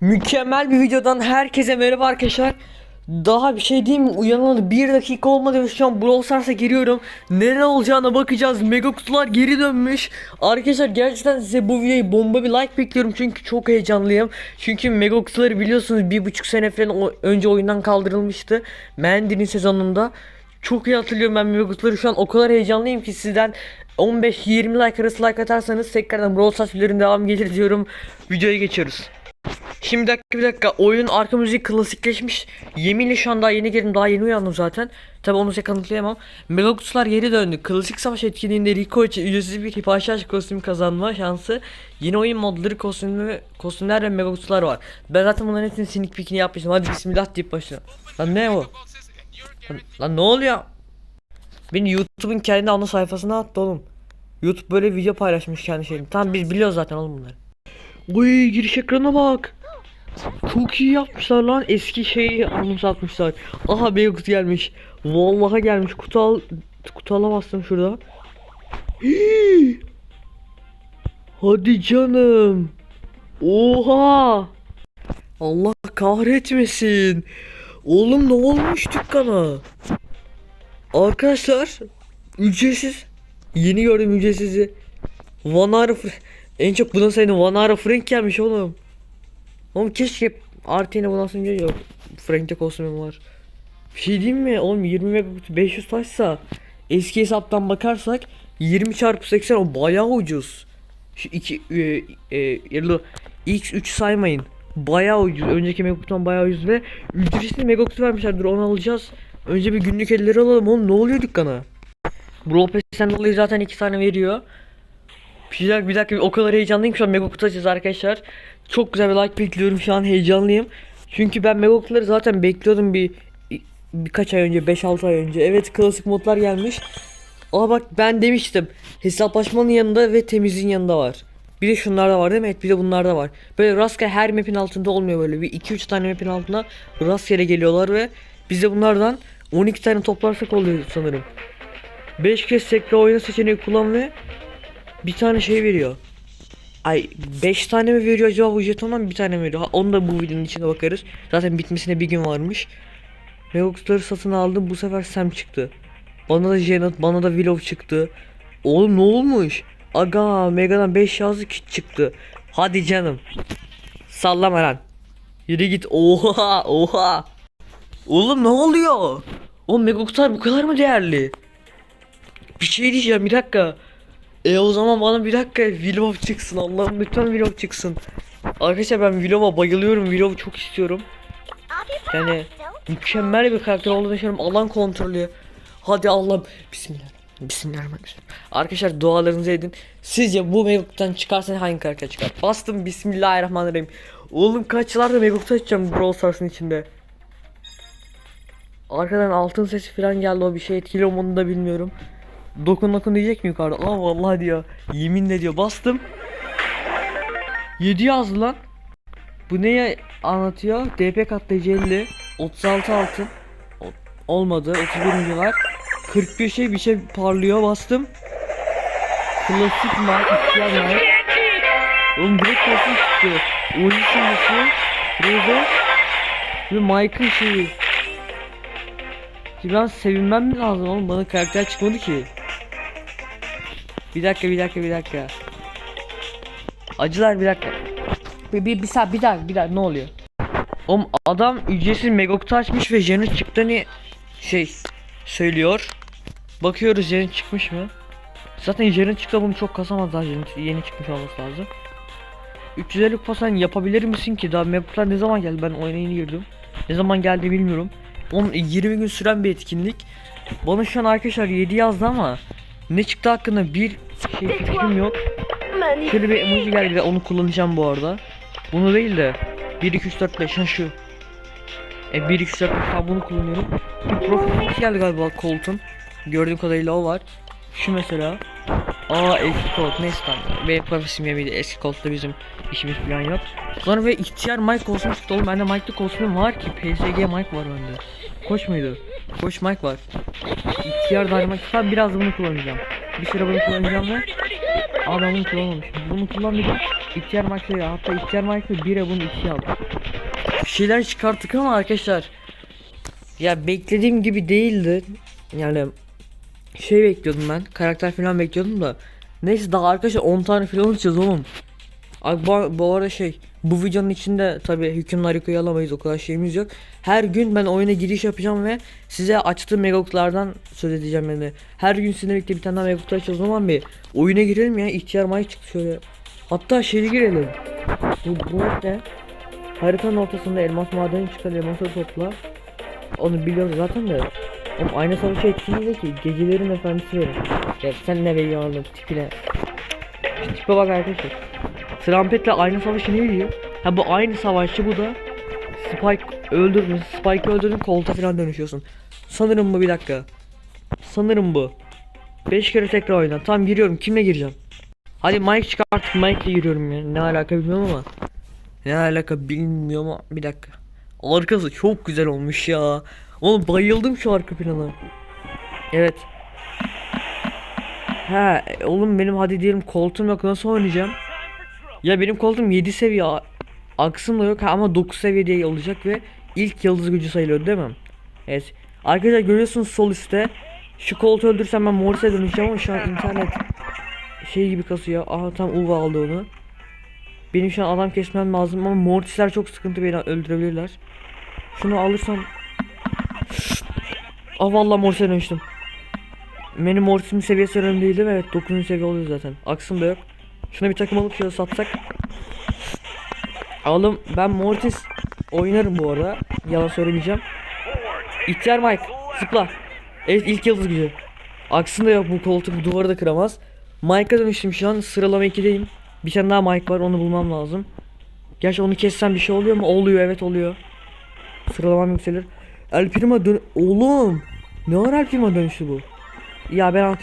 Mükemmel bir videodan herkese merhaba arkadaşlar. Daha bir şey diyeyim mi? Uyanalı bir dakika olmadı ve şu an Brawl Stars'a giriyorum. Neler olacağına bakacağız. Mega kutular geri dönmüş. Arkadaşlar gerçekten size bu videoyu bomba bir like bekliyorum. Çünkü çok heyecanlıyım. Çünkü Mega kutuları biliyorsunuz bir buçuk sene falan önce oyundan kaldırılmıştı. Mendy'nin sezonunda. Çok iyi hatırlıyorum ben Mega kutuları şu an o kadar heyecanlıyım ki sizden 15-20 like arası like atarsanız tekrardan Brawl Stars videoların devam gelir diyorum. Videoya geçiyoruz. Şimdi bir dakika bir dakika oyun arka müziği klasikleşmiş. Yeminle şu an daha yeni girdim daha yeni uyandım zaten. Tabi onu size kanıtlayamam. Mega kutular geri döndü. Klasik savaş etkinliğinde Rico için ücretsiz bir hipaşaj kostüm kazanma şansı. Yeni oyun modları kostümü, kostümler ve mega kutular var. Ben zaten bunların hepsini sneak peek'ini yapmıştım. Hadi bismillah deyip başlayalım. Lan ne o? Lan, lan ne oluyor? Beni YouTube'un kendi ana sayfasına attı oğlum. YouTube böyle video paylaşmış kendi şeyini. Tamam biz biliyoruz zaten oğlum bunları. Uy giriş ekranına bak. Çok iyi yapmışlar lan. Eski şeyi anımsatmışlar. Aha bir kutu gelmiş. Vallahi gelmiş. Kutu al kutu alamazsın şurada. Hii! Hadi canım. Oha. Allah kahretmesin. Oğlum ne olmuş dükkana? Arkadaşlar ücretsiz. Yeni gördüm ücretsizi. Vanara Fr- en çok buna sayının Vanara Frank gelmiş oğlum. Oğlum keşke RT'ne bundan sonra yok. Frank'te kostümüm var. Bir şey diyeyim mi? Oğlum 20 megabit 500 taşsa eski hesaptan bakarsak 20 çarpı 80 o bayağı ucuz. Şu iki e, e, yarılı X3 saymayın. Bayağı ucuz. Önceki megabit'ten bayağı ucuz ve ücretsiz megabit vermişlerdir. Onu alacağız. Önce bir günlük elleri alalım. Oğlum ne oluyor dükkana? Brawl Pass'ten dolayı zaten iki tane veriyor. Bir dakika bir dakika o kadar heyecanlıyım şu an mega kutu arkadaşlar. Çok güzel bir like bekliyorum şu an heyecanlıyım. Çünkü ben mega zaten bekliyordum bir birkaç ay önce 5-6 ay önce. Evet klasik modlar gelmiş. Ama bak ben demiştim hesaplaşmanın yanında ve temizliğin yanında var. Bir de şunlar da var değil mi? Evet bir de bunlar da var. Böyle rastgele her map'in altında olmuyor böyle. Bir 2-3 tane map'in altına rastgele geliyorlar ve biz de bunlardan 12 tane toplarsak oluyor sanırım. 5 kez tekrar oyna seçeneği kullan ve bir tane şey veriyor. Ay 5 tane mi veriyor acaba bu jetondan bir tane mi veriyor? Ha, onu da bu videonun içine bakarız. Zaten bitmesine bir gün varmış. Megox'ları satın aldım bu sefer Sam çıktı. Bana da Janet, bana da Willow çıktı. Oğlum ne olmuş? Aga Mega'dan 5 yazdı kit çıktı. Hadi canım. Sallama lan. Yürü git. Oha oha. Oğlum ne oluyor? Oğlum Megox'lar bu kadar mı değerli? Bir şey diyeceğim bir dakika. E o zaman bana bir dakika Willow çıksın Allah'ım lütfen Willow çıksın. Arkadaşlar ben Willow'a bayılıyorum Willow'u çok istiyorum. Yani mükemmel bir karakter olduğunu düşünüyorum alan kontrolü. Hadi Allah'ım Bismillah. Bismillahirrahmanirrahim. Arkadaşlar dualarınızı edin. Sizce bu Meguk'tan çıkarsa hangi karakter çıkar? Bastım Bismillahirrahmanirrahim. Oğlum kaç yıllardır Meguk'ta açacağım Brawl Stars'ın içinde. Arkadan altın sesi falan geldi o bir şey etkiliyor mu onu da bilmiyorum. Dokun dokun diyecek mi yukarıda? Aa vallahi diyor. Yeminle diyor. Bastım. 7 yazdı lan. Bu neye anlatıyor? DP katlayıcı 50. 36 altın. Olmadı. 31. var. 41 şey bir şey parlıyor. Bastım. Klasik mark. ihtiyar mark. Oğlum direkt klasik çıktı. Oyun simgesi. Rosa. Ve Mike'ın şeyi. Ki ben sevinmem mi lazım oğlum? Bana karakter çıkmadı ki. Bir dakika bir dakika bir dakika. Acılar bir dakika. Bir bir bir, saat bir dakika bir dakika ne oluyor? Oğlum adam ücretsiz megokta açmış ve Janet çıktı hani şey söylüyor. Bakıyoruz Janet çıkmış mı? Zaten Janet çıktı bunu çok kasamaz daha Janet yeni çıkmış olması lazım. 350 kupa sen yapabilir misin ki? Daha megoklar ne zaman geldi? Ben oyuna yeni girdim. Ne zaman geldi bilmiyorum. Oğlum 20 gün süren bir etkinlik. Bana şu an arkadaşlar 7 yazdı ama ne çıktı hakkında bir şey fikrim yok. Şöyle bir emoji geldi de onu kullanacağım bu arada. Bunu değil de 1 2 3 4 5 ha şu. E 1 2 3 4 5 ha bunu kullanıyorum. Bir profil geldi galiba Colt'un. Gördüğüm kadarıyla o var. Şu mesela. Aa eski Colt neyse tamam. Benim profesim yemiydi eski Colt'ta bizim işimiz falan yok. Sonra ve ihtiyar Mike kostümü çıktı oğlum bende Mike'lı kostümüm var ki PSG Mike var bende. Koç muydu? Koç Mike var. İhtiyar Dynamite falan biraz bunu kullanacağım. Bir süre bunu kullanacağım ve Aa ben bunu kullanmamışım. Bunu kullanmayacağım. İhtiyar Mike'ı hatta ihtiyar Mike'ı bire bunu ikiye aldım. Bir şeyler çıkarttık ama arkadaşlar. Ya beklediğim gibi değildi. Yani şey bekliyordum ben. Karakter falan bekliyordum da. Neyse daha arkadaşlar 10 tane falan alacağız oğlum. Abi bu, bu arada şey bu videonun içinde tabi hüküm harikayı alamayız o kadar şeyimiz yok. Her gün ben oyuna giriş yapacağım ve size açtığım megaklardan söz edeceğim yani. Her gün sizinle birlikte bir tane daha megaklar açacağız o zaman bir oyuna girelim ya ihtiyar Mike çıktı şöyle. Hatta şeye girelim. Bu, bu ne? Haritanın ortasında elmas madeni çıkar elması topla. Onu biliyoruz zaten de. Oğlum aynı savaşı etkinliği ki gecelerin efendisi verir. Ya sen ne beyanın tipine. Şu tipe bak arkadaşlar. Trampetle aynı savaşı ne biliyor? Ha bu aynı savaşçı bu da Spike öldürdün, Spike öldürdün kolta falan dönüşüyorsun. Sanırım bu bir dakika. Sanırım bu. 5 kere tekrar oyna. Tamam giriyorum. Kimle gireceğim? Hadi Mike çıkart. Mike'le giriyorum ya. Ne alaka bilmiyorum ama. Ne alaka bilmiyorum ama bir dakika. Arkası çok güzel olmuş ya. Oğlum bayıldım şu arka plana. Evet. Ha oğlum benim hadi diyelim koltuğum yok nasıl oynayacağım? Ya benim koltuğum 7 seviye aksım da yok ama 9 seviyede olacak ve ilk yıldız gücü sayılıyor değil mi? Evet. Arkadaşlar görüyorsunuz sol üstte. Şu koltuğu öldürsem ben Morris'e dönüşeceğim ama şu an internet şey gibi kasıyor. Aha tam Uva aldı onu. Benim şu an adam kesmem lazım ama Mortis'ler çok sıkıntı beni öldürebilirler. Şunu alırsam Aa vallahi Mortis'e dönüştüm. Benim Mortis'imin seviyesi önemli değil değil mi? Evet 9. seviye oluyor zaten. Aksım da yok. Şuna bir takım alıp şöyle satsak. Oğlum ben Mortis oynarım bu arada. Yalan söylemeyeceğim. İhtiyar Mike zıpla. Evet ilk yıldız gücü. Aksında yok bu koltuk bu duvarı da kıramaz. Mike'a dönüştüm şu an sıralama 2'deyim. Bir tane daha Mike var onu bulmam lazım. Gerçi onu kessem bir şey oluyor mu? Oluyor evet oluyor. Sıralamam yükselir. El Primo dön... Oğlum! Ne var El Primo dönüştü bu? Ya ben...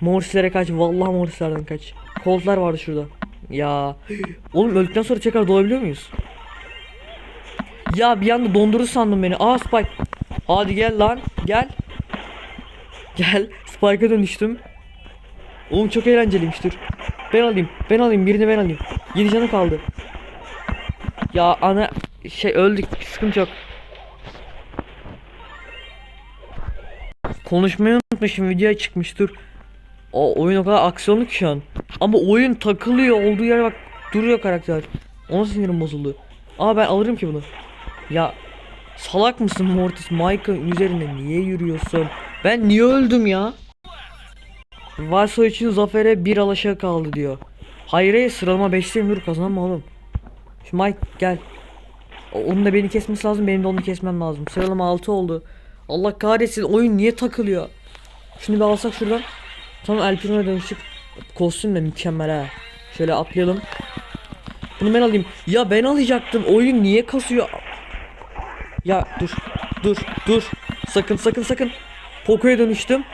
Morrislere kaç. Vallahi Morrislerden kaç. Colt'lar vardı şurada. Ya. Oğlum öldükten sonra tekrar doğabiliyor muyuz? Ya bir anda dondurur sandım beni. Aa Spike. Hadi gel lan. Gel. Gel. Spike'a dönüştüm. Oğlum çok eğlenceliymiş dur. Ben alayım. Ben alayım. Birini ben alayım. 7 canı kaldı. Ya ana şey öldük. Sıkıntı yok. Konuşmayı unutmuşum. Videoya çıkmıştır. O oyun o kadar aksiyonlu ki şu an. Ama oyun takılıyor. Olduğu yere bak duruyor karakter. Ona sinirim bozuldu. Aa ben alırım ki bunu. Ya salak mısın Mortis? Mike'ın üzerinde niye yürüyorsun? Ben niye öldüm ya? Varsoy için zafere bir alaşağı kaldı diyor. Hayır hayır sıralama 5'teyim dur kazanma oğlum. Şu Mike gel. Onun da beni kesmesi lazım benim de onu kesmem lazım. Sıralama 6 oldu. Allah kahretsin oyun niye takılıyor? Şunu bir alsak şuradan. Tamam El Primo'ya dönüştük. Kostüm de mükemmel ha. Şöyle atlayalım. Bunu ben alayım. Ya ben alacaktım. Oyun niye kasıyor? Ya dur. Dur. Dur. Sakın sakın sakın. Poco'ya dönüştüm.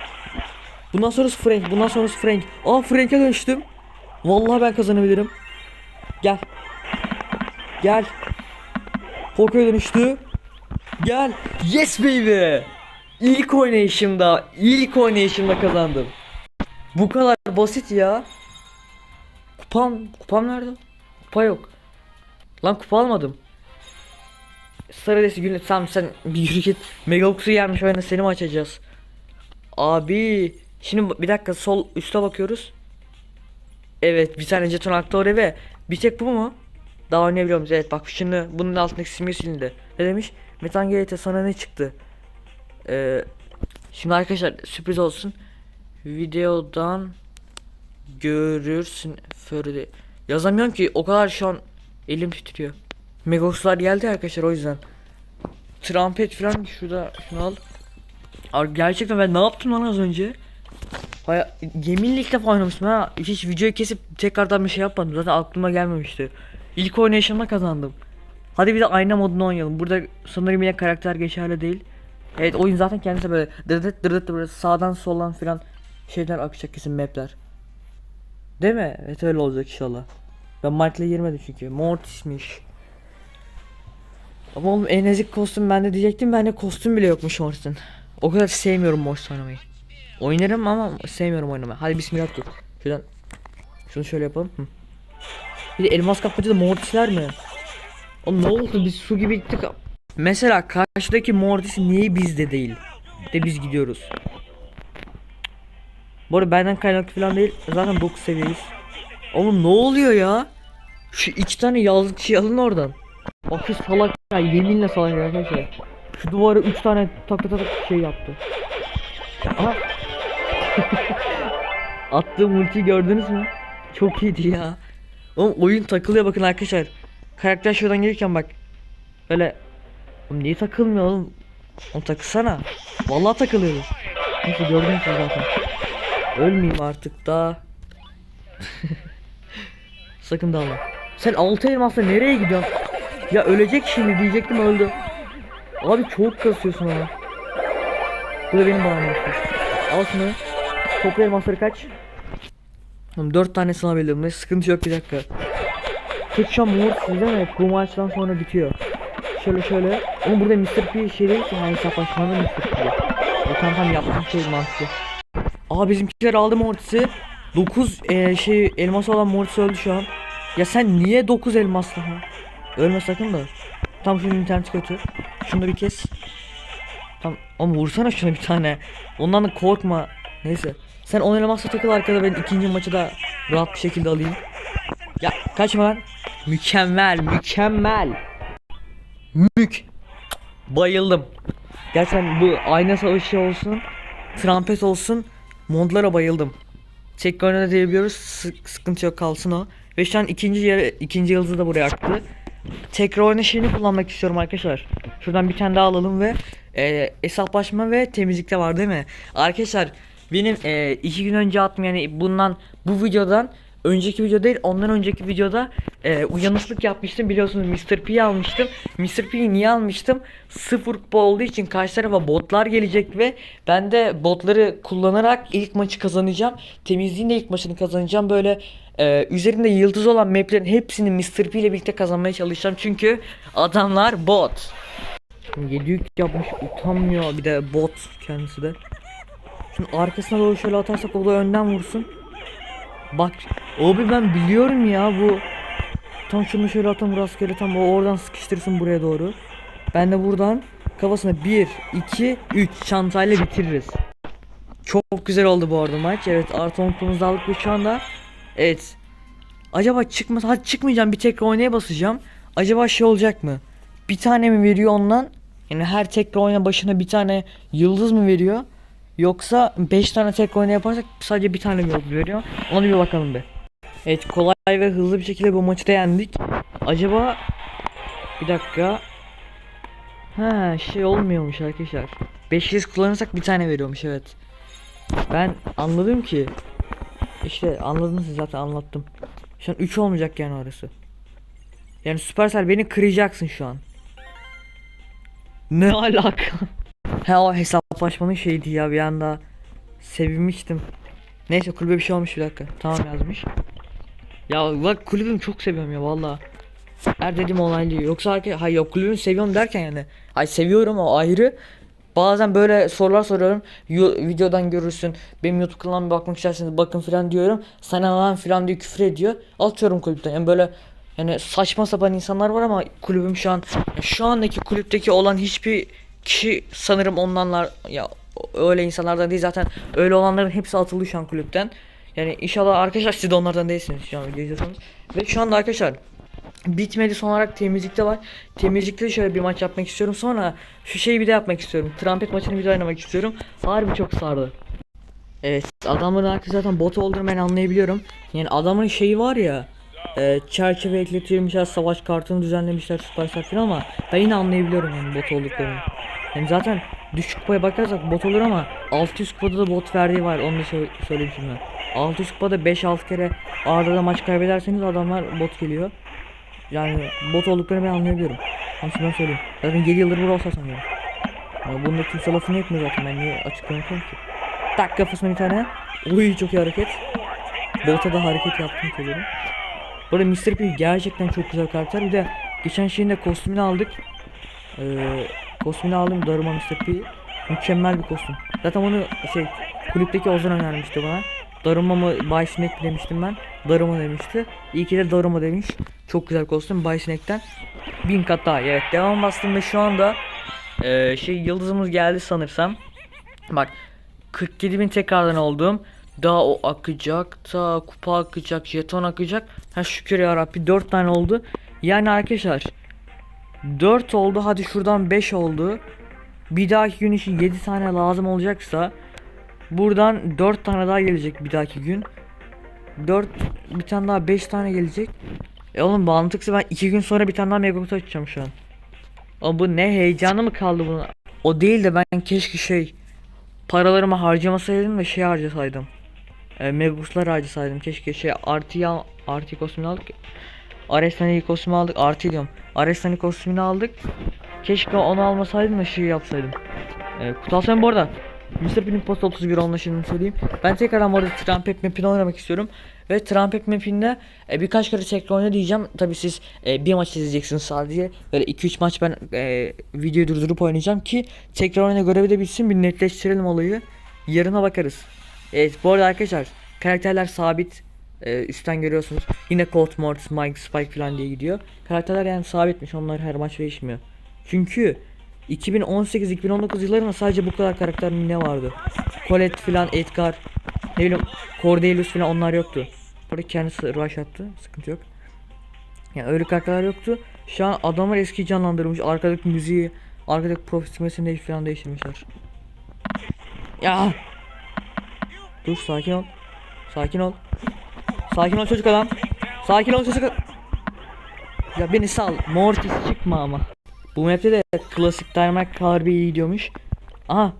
Bundan sonrası Frank. Bundan sonrası Frank. Aa Frank'e dönüştüm. Vallahi ben kazanabilirim. Gel. Gel. Poco'ya dönüştü. Gel. Yes baby. İlk oynayışımda, ilk oynayışımda kazandım. Bu kadar basit ya. Kupam, kupam nerede? Kupa yok. Lan kupa almadım. Sarıdesi günü tamam sen bir yürü git. Megabox'u gelmiş oyuna seni mi açacağız? Abi şimdi bir dakika sol üste bakıyoruz. Evet bir tane jeton aktör ve bir tek bu mu? Daha oynayabiliyor muyuz? Evet bak şimdi bunun altındaki simge silindi. Ne demiş? Metan GT sana ne çıktı? Ee, şimdi arkadaşlar sürpriz olsun. Videodan görürsün Ferdi. Yazamıyorum ki o kadar şu an elim titriyor. Megox'lar geldi arkadaşlar o yüzden. Trumpet falan şurada şunu al. Abi gerçekten ben ne yaptım lan az önce? Baya yeminle ilk defa oynamıştım ha. Hiç videoyu kesip tekrardan bir şey yapmadım. Zaten aklıma gelmemişti. İlk oynayışımda kazandım. Hadi bir de ayna modunu oynayalım. Burada sanırım yine karakter geçerli değil. Evet oyun zaten kendisi böyle dırdıt dırdıt böyle sağdan soldan filan şeyler akacak kesin mapler. Değil mi? Evet öyle olacak inşallah. Ben Mark'la girmedim çünkü. Mortis'miş. Ama oğlum en ezik kostüm bende diyecektim. Bende kostüm bile yokmuş Mortis'in. O kadar sevmiyorum Mortis oynamayı. Oynarım ama sevmiyorum oynamayı. Hadi bismillah dur. Şuradan. Şunu şöyle yapalım. Hı. Bir de elmas kapmacı da mortisler mi? Oğlum ne oldu biz su gibi gittik. Mesela karşıdaki mortis niye bizde değil? De biz gidiyoruz. Bu arada benden kaynaklı falan değil. Zaten 9 seviyeyiz. Oğlum ne oluyor ya? Şu iki tane yazlık şey alın oradan. Bak şu salak ya yeminle salak arkadaşlar. Şu duvara 3 tane tak tak tak şey yaptı. Aha. Attığım ultiyi gördünüz mü? Çok iyiydi ya. Oğlum oyun takılıyor bakın arkadaşlar. Karakter şuradan gelirken bak. Böyle. Oğlum niye takılmıyor oğlum? Oğlum takılsana. Vallahi takılıyor. Neyse gördünüz zaten. Ölmeyeyim artık da. Sakın dağılma. Sen altı elmasla nereye gidiyorsun? Ya ölecek şimdi diyecektim öldü. Abi çok kasıyorsun ha. Bu da benim bağım olsun. Al şunu. Toplu elmasları kaç? Oğlum 4 tane alabildim. Ne sıkıntı yok bir dakika. An mor sizde mi? Bu maçtan sonra bitiyor. Şöyle şöyle. Ama burada Mr. P şey değil ki hani hesaplaşmada Mr. P. O tam tam yaptığım şey mantıklı. Aa bizimkiler aldı Mortis'i. 9 eee, şey elması olan Mortis öldü şu an. Ya sen niye 9 elmaslı ha? Ölme sakın da. Tam şunun interneti kötü. Şunu da bir kes. Tam ama vursana şuna bir tane. Ondan da korkma. Neyse. Sen 10 elmasla takıl arkada ben ikinci maçı da rahat bir şekilde alayım. Ya kaçma lan. Mükemmel, mükemmel. Mük. Bayıldım. Gerçekten bu ayna savaşı olsun, trampet olsun, modlara bayıldım. Tek oynada diyebiliyoruz. Sık, sıkıntı yok kalsın o. Ve şu an ikinci yere, ikinci yıldızı da buraya aktı. Tekrar oyna şeyini kullanmak istiyorum arkadaşlar. Şuradan bir tane daha alalım ve e, hesaplaşma ve temizlikte var değil mi? Arkadaşlar benim e, iki gün önce attım yani bundan bu videodan önceki video değil ondan önceki videoda e, uyanıklık yapmıştım biliyorsunuz Mr. P'yi almıştım. Mr. P'yi niye almıştım? Sıfır kupa olduğu için karşı tarafa botlar gelecek ve ben de botları kullanarak ilk maçı kazanacağım. Temizliğin de ilk maçını kazanacağım. Böyle e, üzerinde yıldız olan maplerin hepsini Mr. P ile birlikte kazanmaya çalışacağım. Çünkü adamlar bot. 7 yük yapmış utanmıyor bir de bot kendisi de. Şunun arkasına doğru şöyle atarsak o da önden vursun. Bak abi ben biliyorum ya bu. Tam şunu şöyle atalım rastgele tam o oradan sıkıştırsın buraya doğru. Ben de buradan kafasına 1, 2, 3 çantayla bitiririz. Çok güzel oldu bu arada maç. Evet artı 10 puanımızı aldık ve şu anda evet. Acaba çıkmaz. Hadi çıkmayacağım bir tekrar oynaya basacağım. Acaba şey olacak mı? Bir tane mi veriyor ondan? Yani her tekrar oyna başına bir tane yıldız mı veriyor? Yoksa 5 tane tekrar oyna yaparsak sadece bir tane mi veriyor? Ona bir bakalım be. Evet kolay ve hızlı bir şekilde bu maçı da yendik. Acaba bir dakika. Ha şey olmuyormuş arkadaşlar. 500 kullanırsak bir tane veriyormuş evet. Ben anladım ki. İşte anladınız zaten anlattım. Şu an 3 olmayacak yani orası. Yani Supercell beni kıracaksın şu an. Ne alaka? He o hesaplaşmanın şeydi ya bir anda sevinmiştim. Neyse kulübe bir şey olmuş bir dakika. Tamam yazmış. Ya bak kulübümü çok seviyorum ya valla. Her dediğim olay değil. Yoksa arka, hayır yok kulübümü seviyorum derken yani. Hayır seviyorum o ayrı. Bazen böyle sorular soruyorum. Yo- videodan görürsün. Benim YouTube kanalıma bakmak isterseniz bakın filan diyorum. Sana lan filan diye küfür ediyor. Atıyorum kulüpten. Yani böyle yani saçma sapan insanlar var ama kulübüm şu an şu andaki kulüpteki olan hiçbir kişi sanırım ondanlar ya öyle insanlardan değil zaten öyle olanların hepsi atıldı şu an kulüpten. Yani inşallah arkadaşlar siz de onlardan değilsiniz şu an video. Ve şu anda arkadaşlar bitmedi son olarak temizlikte var. Temizlikte de şöyle bir maç yapmak istiyorum. Sonra şu şeyi bir de yapmak istiyorum. Trampet maçını bir de oynamak istiyorum. Harbi çok sardı. Evet adamların arkası zaten bot olduğunu ben anlayabiliyorum. Yani adamın şeyi var ya e, çerçeve ekletilmişler, savaş kartını düzenlemişler, süpersel falan ama ben yine anlayabiliyorum yani bot olduklarını. Yani zaten düşük kupaya bakarsak bot olur ama 600 kupada da bot verdiği var onu da sö- söyleyeyim şimdi. 600 kupada 5-6 kere arada da maç kaybederseniz adamlar bot geliyor. Yani bot olduklarını ben anlayabiliyorum. Ama şunu ben söyleyeyim. Zaten 7 yıldır burada olsa sanıyorum. Yani bunda kimse lafını etmiyor zaten ben niye açıklamak ki. Tak kafasına bir tane. Uy çok iyi hareket. Bota da hareket yaptım tabii. Bu arada Mr. P gerçekten çok güzel karakter. Bir de geçen şeyin de kostümünü aldık. Ee, kostümünü aldım Daruma Mr. P. Mükemmel bir kostüm. Zaten onu şey kulüpteki Ozan önermişti bana. Daruma mı Bay Snake demiştim ben. Daruma demişti. İyi ki de Daruma demiş. Çok güzel kostüm Bay Sinek'ten. Bin kat daha. Evet devam bastım ve şu anda eee, şey yıldızımız geldi sanırsam. Bak 47 bin tekrardan oldum. Daha o akacak, ta kupa akacak, jeton akacak. Ha şükür ya Rabbi 4 tane oldu. Yani arkadaşlar 4 oldu hadi şuradan 5 oldu. Bir dahaki gün için 7 tane lazım olacaksa buradan 4 tane daha gelecek bir dahaki gün. 4 bir tane daha 5 tane gelecek. E oğlum mantıklı ben 2 gün sonra bir tane daha mega açacağım şu an. Ama bu ne heyecanı mı kaldı bunun? O değil de ben keşke şey paralarımı harcamasaydım da şey harcasaydım. E, Megus'lar harcasaydım. Keşke şey artıya artı kostümünü aldık. Arestani kostümü aldık. Artı diyorum. Arestani kostümünü aldık. Keşke onu almasaydım da şey yapsaydım. E, Kutalsan bu arada Mr. Pin'in post 31 anlaşıldığını söyleyeyim. Ben tekrardan bu arada Trumpet map'ini oynamak istiyorum. Ve Trumpet map'inde e, birkaç kere tekrar oyna diyeceğim. Tabi siz e, bir maç izleyeceksiniz sadece. Böyle 2-3 maç ben e, videoyu durdurup oynayacağım ki tekrar oyna görevi bir netleştirelim olayı. Yarına bakarız. Evet bu arada arkadaşlar karakterler sabit. E, üstten görüyorsunuz. Yine Colt Mortis, Mike, Spike falan diye gidiyor. Karakterler yani sabitmiş. Onlar her maç değişmiyor. Çünkü 2018-2019 yıllarında sadece bu kadar karakter ne vardı? Colette filan, Edgar, ne bileyim Cordelius filan onlar yoktu. Burada kendisi rush attı. Sıkıntı yok. Yani öyle karakterler yoktu. Şu an adamlar eski canlandırmış. Arkadaki müziği, arkadaki değiş falan değiştirmişler. Ya. Dur sakin ol. Sakin ol. Sakin ol çocuk adam. Sakin ol çocuk. Ya beni sal. Mortis çıkma ama. Bu map'te de klasik Dynamite harbi iyi gidiyormuş. Aha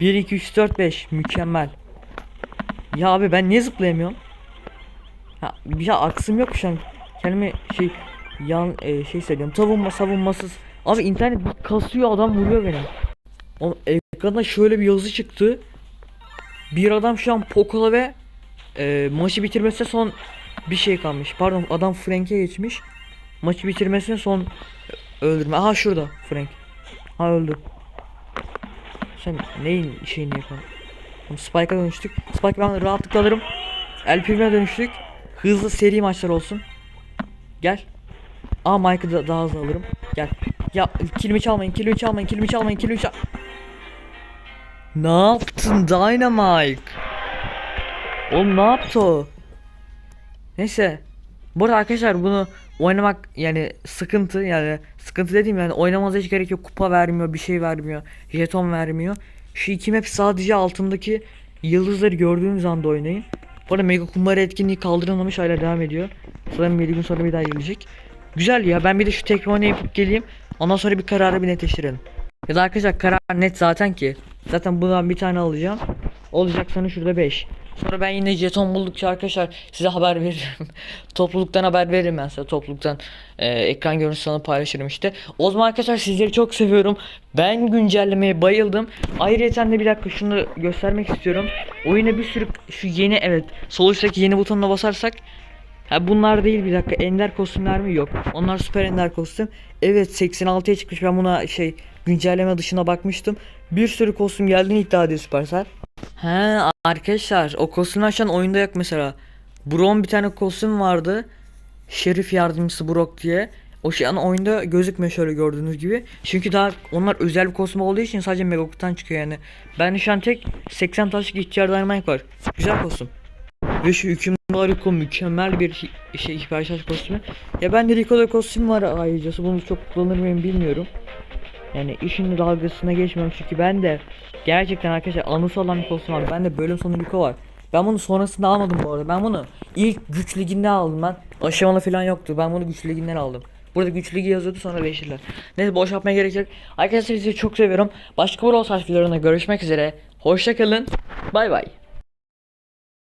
1 2 3 4 5 mükemmel. Ya abi ben niye zıplayamıyorum? Ha bir şey aksım yok şu an. Kendime şey yan e, şey söylüyorum. Savunma savunmasız. Abi internet bir kasıyor adam vuruyor beni. O ekranda şöyle bir yazı çıktı. Bir adam şu an Poco'la ve e, maçı bitirmesine son bir şey kalmış. Pardon adam Frank'e geçmiş. Maçı bitirmesine son öldürme. Aha şurada Frank. Ha öldü. Sen neyin şeyini yapalım? Spike'a dönüştük. Spike ben rahatlıkla alırım. El Primo'ya dönüştük. Hızlı seri maçlar olsun. Gel. Aa Mike'ı da daha hızlı alırım. Gel. Ya kilimi çalmayın, kilimi çalmayın, kilimi çalmayın, kilimi çal... Ne yaptın Dynamite? Oğlum ne yaptı o? Neyse. Bu arada arkadaşlar bunu oynamak yani sıkıntı yani sıkıntı dediğim yani oynamamıza hiç gerek yok. Kupa vermiyor, bir şey vermiyor, jeton vermiyor. Şu iki map sadece altındaki yıldızları gördüğünüz anda oynayın. Bu arada Mega Kumbara etkinliği kaldırılmamış hala devam ediyor. Sanırım 7 gün sonra bir daha gelecek. Güzel ya ben bir de şu tekrar oynayıp geleyim. Ondan sonra bir kararı bir netleştirelim. Ya da arkadaşlar karar net zaten ki. Zaten bundan bir tane alacağım. Olacak sana şurada 5. Sonra ben yine jeton buldukça arkadaşlar size haber veririm. topluluktan haber veririm ben size topluluktan. Ee, ekran görüntüsü sana paylaşırım işte. O zaman arkadaşlar sizleri çok seviyorum. Ben güncellemeye bayıldım. Ayrıca de bir dakika şunu göstermek istiyorum. Oyuna bir sürü şu yeni evet sol üstteki yeni butonuna basarsak Ha bunlar değil bir dakika ender kostümler mi yok onlar süper ender kostüm Evet 86'ya çıkmış ben buna şey güncelleme dışına bakmıştım Bir sürü kostüm geldiğini iddia ediyor Supercell He arkadaşlar o kostümler şu an oyunda yok mesela Brown bir tane kostüm vardı Şerif yardımcısı Brock diye o şu an oyunda gözükmüyor şöyle gördüğünüz gibi. Çünkü daha onlar özel bir kostüm olduğu için sadece Mega Kutu'dan çıkıyor yani. Ben şu an tek 80 taşlık ihtiyar Dynamite var. Güzel kostüm. Ve şu hükümdar Rico mükemmel bir şey hiperşarj kostümü. Ya ben de Rico'da kostüm var ayrıca. Bunu çok kullanır mıyım bilmiyorum. Yani işin dalgasına geçmiyorum çünkü ben de gerçekten arkadaşlar anısı olan bir kostüm var. Ben de bölüm sonu Rico var. Ben bunu sonrasında almadım bu arada. Ben bunu ilk güç liginde aldım ben. Aşamalı falan yoktu. Ben bunu güç liginden aldım. Burada güç ligi yazıyordu sonra değiştirdiler. Neyse boş yapmaya gerek yok. Arkadaşlar sizi çok seviyorum. Başka Brawl Stars videolarında görüşmek üzere. Hoşçakalın. Bay bay.